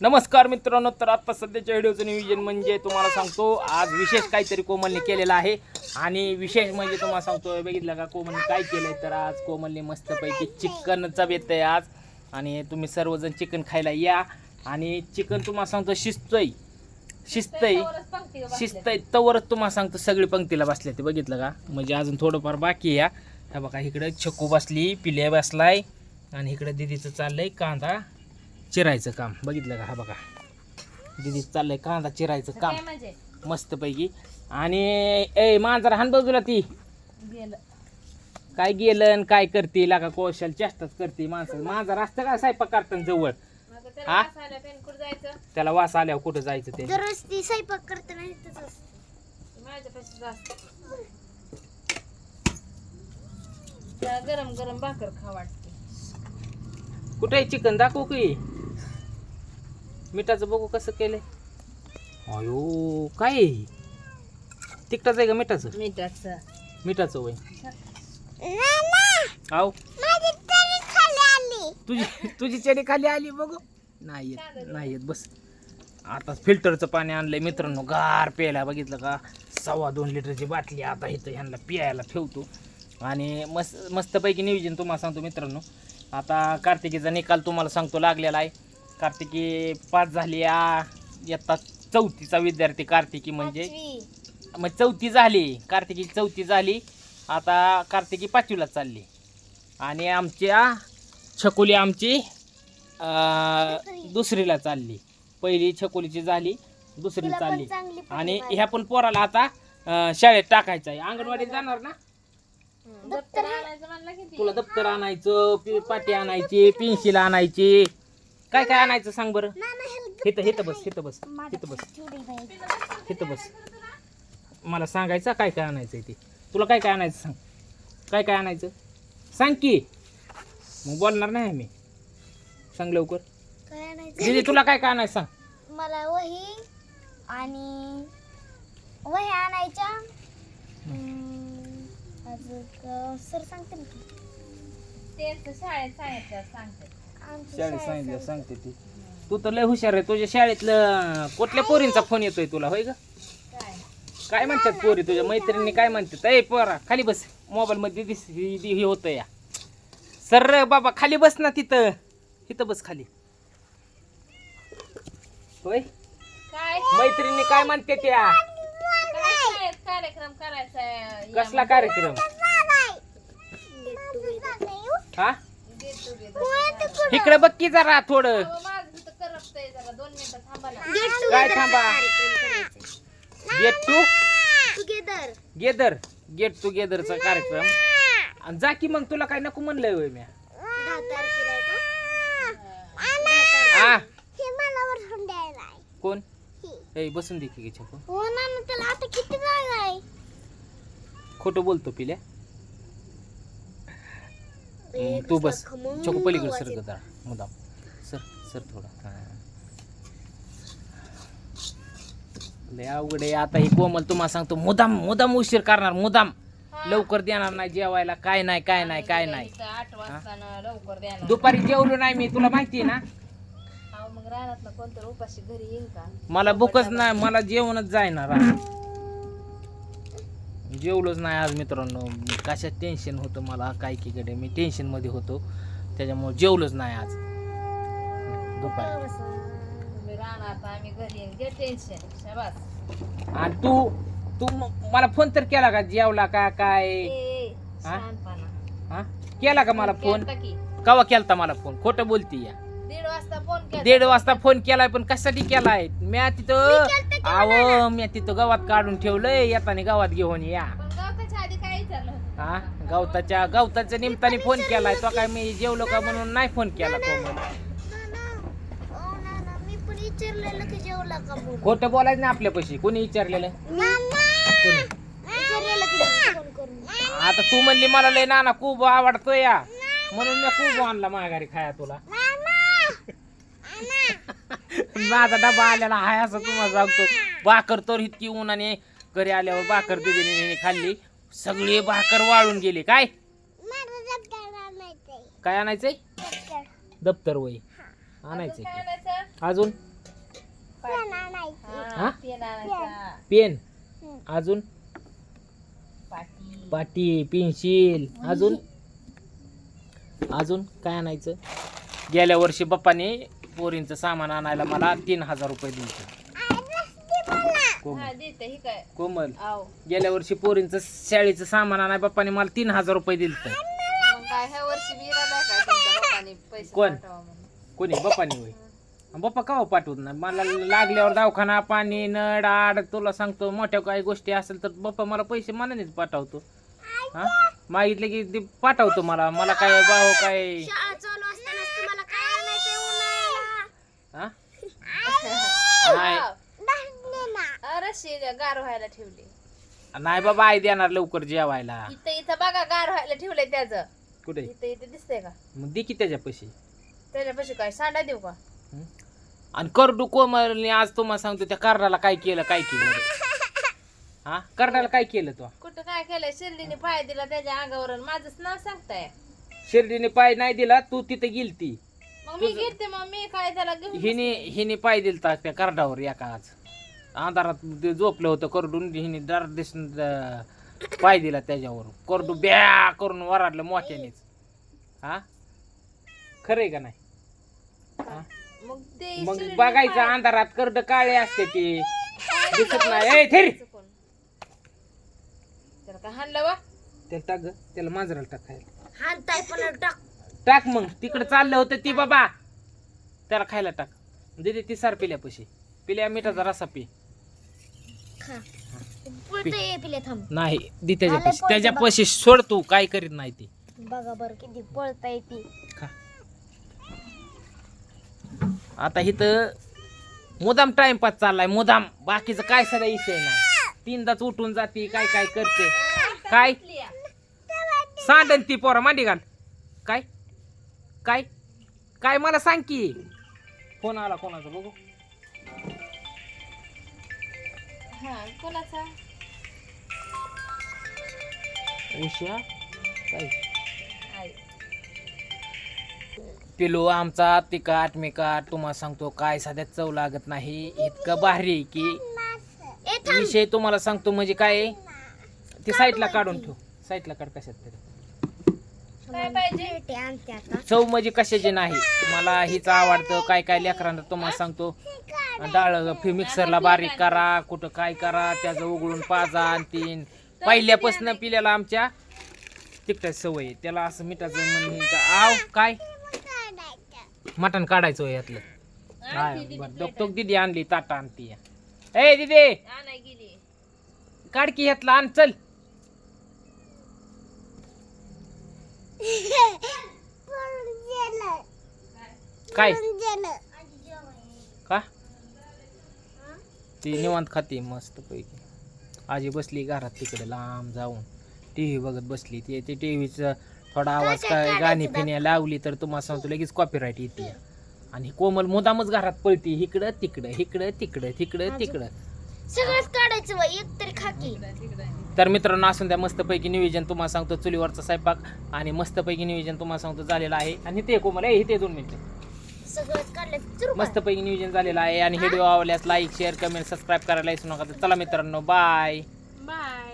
नमस्कार मित्रांनो तर आता सध्याच्या व्हिडिओचं नियोजन म्हणजे तुम्हाला सांगतो आज विशेष काहीतरी कोमलने केलेलं आहे. आणि विशेष म्हणजे तुम्हाला सांगतो बघितलं का कोमलने काय केलंय तर आज कोमलने मस्तपैकी चिकनचा बेत आहे आज. आणि तुम्ही सर्वजण चिकन खायला या. आणि चिकन तुम्हाला सांगतो शिस्तय. शिस्तय. शिस्त तवरच तुम्हाला सांगतो सगळी पंक्तीला बसले ते बघितलं का? म्हणजे अजून थोडंफार बाकी या बघा इकडं छकू बसली पिल्या बसलाय. आणि इकडं दिदीचं चाललंय कांदा. चिरायचं काम. बघितलं का? हा बघा. दिदी चाललंय कांदा चिरायचं काम. म्हणजे मस्तपैकी. आणि ए मांजर हान बाजूला ती. गेलं. काय गेलं आणि काय करते? लागा कौशल चेष्टाच करते माणसं. मांजर असतं का स्वयंपाक करताना जवळ हा? त्याला वास आल्यावर कुठं जायचं ते? दररोज ती स्वयंपाक करताना इथंच असते. माझ्यापाशी जास्त त्याला गरम गरम भाकर खा वाटते. कुठे आहे? चिकन दाखवू की. मिठाचं बघू कसं केलंय. अयो काय आहे? तिखटाचं आहे का मिठाचं? मिठाचं. मिठाचं वय. आव माझी तरी खाली आली. तुझी तुझी चेडी खाली आली बघू. नाही येत नाही येत बस. आता फिल्टरचं पाणी आणलंय मित्रांनो. गार प्यायला बघितलं का? सव्वा दोन लिटरची बाटली आता इथं ह्यांना पियायला ठेवतो. आणि मस्त मस्तपैकी नियोजन तुम्हाला सांगतो मित्रांनो. आता कार्तिकीचा निकाल तुम्हाला सांगतो लागलेला आहे. कार्तिकी पाच झाली आ इयत्ता चौथीचा विद्यार्थी कार्तिकी म्हणजे. पाचवी. मग चौथी झाली कार्तिकी चौथी झाली आता कार्तिकी पाचवीला चालली. आणि आमच्या छकुली आमची अं, दुसरीला चालली. पहिली छकुलीची झाली दुसरी तिला पण चालली. चांगली आणि. ह्या पण पोराला आता अं, शाळेत टाकायचं आहे. अंगणवाडीत जाणार ना? दप्तर आणायचं म्हणलं तुला दप्तर आणायचं पि- पाटी आणायची. पेन्सिल आणायची. काय काय आणायचं सांग बरं? हिथं हिथं बस हिथं बस हिथं बस. तिथं बस मला सांगायचं काय काय आणायचं आहे ते? तुला काय काय आणायचं सांग? काय काय आणायचं? सांग की. मग बोलणार नाही मी सांग लवकर. काय आणायचं? दीदी तुला काय काय आणायचं सांग? मला वही आणि वही आणायच्या. अजून सर सांगते ना की. तेच शाळेत सांगितलं सांगते शाळेत सांगितलं सांगते ती. तू तर लय हुशार आहे तुझ्या शाळेतलं कुठल्या पोरींचा फोन येतोय तुला होय ग? काय? म्हणतात पोरी तुझ्या मैत्रिणी काय? म्हणतात? ए पोरा खाली बस. मोबाईल मध्ये दिस हे हे होतं या. सर बाबा खाली बस ना तिथं. तिथं बस खाली. होय? काय? मैत्रिणी काय म्हणते त्या? काय कार्यक्रम करायचा आहे? कसला कार्यक्रम? हा. इकडे बघ की जरा थोडं. काय थांबा? Get to together gather get टुगेदरचा कार्यक्रम. आणि जा की मग तुला काय नको म्हणलंय होय आ. हे द्यायला आहे. कोण? ए बसून दे की छको हो ना ना त्याला आता किती जागा आहे? खोटं बोलतो पिल्या. तू बस. छको पलीकडे सर गदा मुदाम सर सर थोडा. लय अवघड आहे. आता ही कोमल तुम्हाला सांगतो. मुदाम मुदाम उशीर करणार मुदाम लवकर देणार नाही जेवायला. काय नाही काय नाही काय नाही. इथं आठ वाजता ना लवकर द्या ना दुपारी जेवलो नाही मी. तुला माहिती आहे ना? मग ना कोणतर उपाशी घरी येईल का? मला भूकच नाही. मला जेवणच जायणार जेवलोच नाही आज मित्रांनो. कशात टेन्शन होतं मला? काय की कडे मी टेन्शनमध्ये होतो. त्याच्यामुळे जेवलोच नाही आज. दुपारी. आणि तू तू म- मला फोन तर केला का? जेवला का? काय? हा? हा केला का मला फोन कवा केलता मला फोन खोटं बोलती या. दीड वाजता फोन केला दीड वाजता फोन केलाय पण कशासाठी केलाय? म्या तिथं आव म्या तिथं गावात काढून ठेवलंय येताना गावात घेऊन या. पण गवताच्या आधी काय विचारलं होतं? हा? गवताच्या गवताच्या निमित्ताने फोन केलाय. तो काय मी जेवलो का म्हणून नाही फोन केला कोमल नाना ओ नाना मी पण विचारलेलं की जेवला का म्हणून. खोटं बोलायचं नाही आपल्यापाशी कोणी विचारलेलं? कोणी? विचारलेलं की फोन करून. आता तू म्हणली मला लय नाना खूप आवडतो या. म्हणून मी खूप आणला माघारी खाया तुला. माझा डबा आलेला हाय असं तुम्हाला सांगतो. भाकर तर इतकी उन्हाने घरी आल्यावर भाकर दिदीने खाल्ली. सगळी भाकर वाळून गेली. काय? काय आणायचंय? दप्तर. वय. आणायचंय. काय की. आणायचं? अजून? हा? पेन आणायचा. पेन. हम्म. अजून? पाटी. पाटी पेन्सिल. अजून? अजून काय आणायचं? गेल्या वर्षी पप्पाने पोरींचं सामान आणायला मला तीन हजार रुपये दिले हा कोमल. कोमल गेल्या वर्षी पोरींचं शाळेचं सामान आणाय पप्पाने मला तीन हजार रुपये दिले कोण? पाठवा म्हणून? कोणी? बाप्पाने होय. बाप्पा का पाठवत नाही? मला लागल्यावर दवाखाना पाणी नड आड तुला सांगतो मोठ्या काही गोष्टी असेल तर बाप्पा मला पैसे मनानेच पाठवतो. हा? मागितले की ते पाठवतो मला. मला काय भाऊ काय शाळा चालू असताना तुम्हाला काय आणायचं उन्हाळ्याला हा? नाही अरे गार व्हायला ठेवले. नाही बाबा आई देणार लवकर जेवायला. इथं इथं बघा गार व्हायला ठेवलंय त्याचं. कुठे? इथं इथं दिसतंय का? मग दे की त्याच्या पैसे त्याच्यापाशी काय? सांडा देऊ का? आणि करडू कोमलने आज तुम्हाला सांगतो त्या कर्णाला काय केलं काय केलं हा? कर्णाला काय केलं तो? कुठं काय केलंय? शिर्डीने पाय दिला त्याच्या अंगावर आणि माझंच नाव सांगताय. शिर्डीने पाय नाही दिला तू तिथे गेलती. मग मी घेते मग मी काय त्याला घेऊन हिने हिने पाय दिलता त्या कर्डावर एका आज. अंधारात ते झोपलं होतं करडून हिने दर दिस पाय दिला त्याच्यावर करडू ब्या करून वराडलं मोठ्यानेच. हा? खरंय का नाही? हा? मग ते मग शिर्डीने बघायचं अंधारात करड काळे असते ते. दिसत नाही. A theory. त्याला काय हाणलं वा त्याला टाक ग, त्याला मांजराला टाक खायला. हाणताय पण टाक. टाक मग. तिकडे चाललं होतं ती बाबा. त्याला खायला टाक. दिदी ती सार पिल्या पशी. पिल्या मिठाचा रसा पी. पिले थांब. नाही दी त्याच्या पशी. त्याच्या. पशी सोड तू काय करीत नाही ती. बघा बरं किती पळता येते खा. आता इथं मुदाम टाइमपास चाललाय. मुदाम बाकीचं काय सगळा विषय नाही. तीनदाच उठून जाते काय काय करते. काय? सांडन ती पोरा मांडी घाल. काय? काय? काय मला सांग की. फोन आला कोणाचा बघू? हा कोणाचा? उषा? काय? पिलू आमचा तिकाट मिकाट तुम्हाला सांगतो काय साध्या चव लागत नाही. इतकं भारी आहे की विषय तुम्हाला सांगतो म्हणजे काय आहे? ते साईडला काढून ठेव. साईडला काढ कशात तरी. काय पाहिजे? चव म्हणजे कशाची नाही? मला हीच आवडतं. काय काय लेकरांना तुम्हाला सांगतो. डाळ फि- मिक्सरला बारीक करा कुठं काय करा त्याचं उघडून पाजा आणि तीन. पहिल्यापासून पिल्याला आमच्या तिकट सवय आहे. त्याला असं मिठाचं म्हण आव काय? मटण काढायचं होय यातलं. नाही बरं डोकटोक दिदी आणली ताटा आणती. ए दिदी! आणाय गेली. काढ की ह्यातलं आण चल. काय? का? ती निवांत खाते मस्त पैकी. आजी बसली घरात तिकडे लांब जाऊन. टी व्ही बघत बसली. ती ते टी व्हीचं थोडा आवाज काय गाणी फिण्या लावली तर तुम्हाला सांगतो लगेच कॉपीराईट येते. आणि कोमल मुदामच घरात पळती. इकडं तिकडं इकडं तिकडं तिकडं तिकडं. एक तरी खाकी. तर मित्रांनो असून द्या मस्तपैकी नियोजन तुम्हाला सांगतो चुलीवरचा स्वयंपाक आणि मस्तपैकी नियोजन तुम्हाला सांगतो झालेलं आहे. आणि ते कोमल ए इथे दोन मिनिटं. सगळंच काढलं. मस्तपैकी नियोजन झालेलं आहे. आणि व्हिडिओ आवडल्यास लाईक शेअर कमेंट सबस्क्राईब करायला विसरू नका. तर चला मित्रांनो बाय बाय